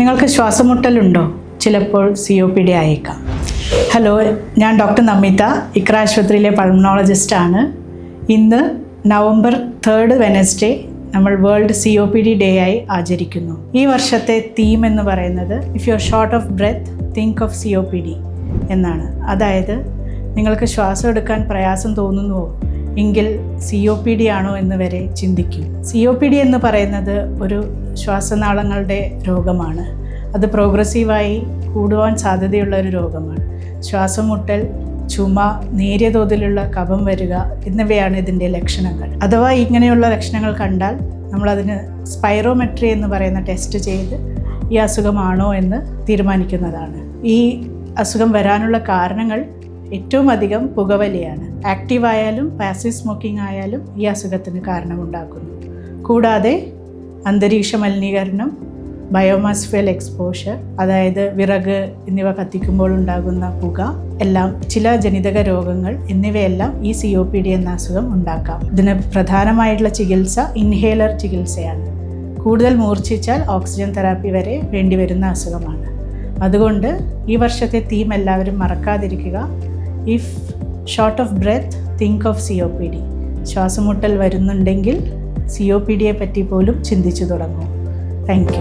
നിങ്ങൾക്ക് ശ്വാസമുട്ടലുണ്ടോ? ചിലപ്പോൾ സി ഒ പി ഡി ആയേക്കാം. ഹലോ ഞാൻ ഡോക്ടർ നമിത ഇക്ര ആശുപത്രിയിലെ പൾമണോളജിസ്റ്റാണ് ഇന്ന് നവംബർ തേർഡ് വെനസ്ഡേ നമ്മൾ world C O P D day ആയി ആചരിക്കുന്നു. ഈ വർഷത്തെ തീം എന്ന് പറയുന്നത് if you are short of breath think of C O P D എന്നാണ്. അതായത് നിങ്ങൾക്ക് ശ്വാസം എടുക്കാൻ പ്രയാസം തോന്നുന്നുവോ? എങ്കിൽ സി ഒ പി ഡി ആണോ എന്ന് വരെ ചിന്തിക്കും. സി ഒ പി ഡി എന്ന് പറയുന്നത് ഒരു ശ്വാസനാളങ്ങളുടെ രോഗമാണ്. അത് പ്രോഗ്രസീവായി കൂടുവാൻ സാധ്യതയുള്ള ഒരു രോഗമാണ്. ശ്വാസം മുട്ടൽ ചുമ നേരിയ തോതിലുള്ള കഫം വരിക എന്നിവയാണ് ഇതിന്റെ ലക്ഷണങ്ങൾ. അഥവാ ഇങ്ങനെയുള്ള ലക്ഷണങ്ങൾ കണ്ടാൽ നമ്മളതിന് സ്പൈറോമെട്രി എന്ന് പറയുന്ന ടെസ്റ്റ് ചെയ്ത് ഈ അസുഖമാണോ എന്ന് തീരുമാനിക്കുന്നതാണ്. ഈ അസുഖം വരാനുള്ള കാരണങ്ങൾ ഏറ്റവും അധികം പുകവലിയാണ്. ആക്റ്റീവ് ആയാലും പാസീവ് സ്മോക്കിംഗ് ആയാലും ഈ അസുഖത്തിന് കാരണമുണ്ടാക്കുന്നു. കൂടാതെ അന്തരീക്ഷ മലിനീകരണം ബയോമാസ് ഫെൽ എക്സ്പോഷർ അതായത് വിറക് എന്നിവ കത്തിക്കുമ്പോൾ ഉണ്ടാകുന്ന പുക എല്ലാം ചില ജനിതക രോഗങ്ങൾ എന്നിവയെല്ലാം ഈ സി ഒ പി ഡി എന്ന അസുഖം ഉണ്ടാക്കാം. ഇതിന് പ്രധാനമായിട്ടുള്ള ചികിത്സ ഇൻഹേലർ ചികിത്സയാണ്. കൂടുതൽ മൂർച്ഛിച്ചാൽ ഓക്സിജൻ തെറാപ്പി വരെ വേണ്ടിവരുന്ന അസുഖമാണ്. അതുകൊണ്ട് ഈ വർഷത്തെ തീം എല്ലാവരും മറക്കാതിരിക്കുക. If short of breath think of C O P D ശ്വാസമുട്ടൽ വരുന്നുണ്ടെങ്കിൽ സി ഒ പി ഡിയെ പറ്റി പോലും ചിന്തിച്ചു തുടങ്ങും. Thank you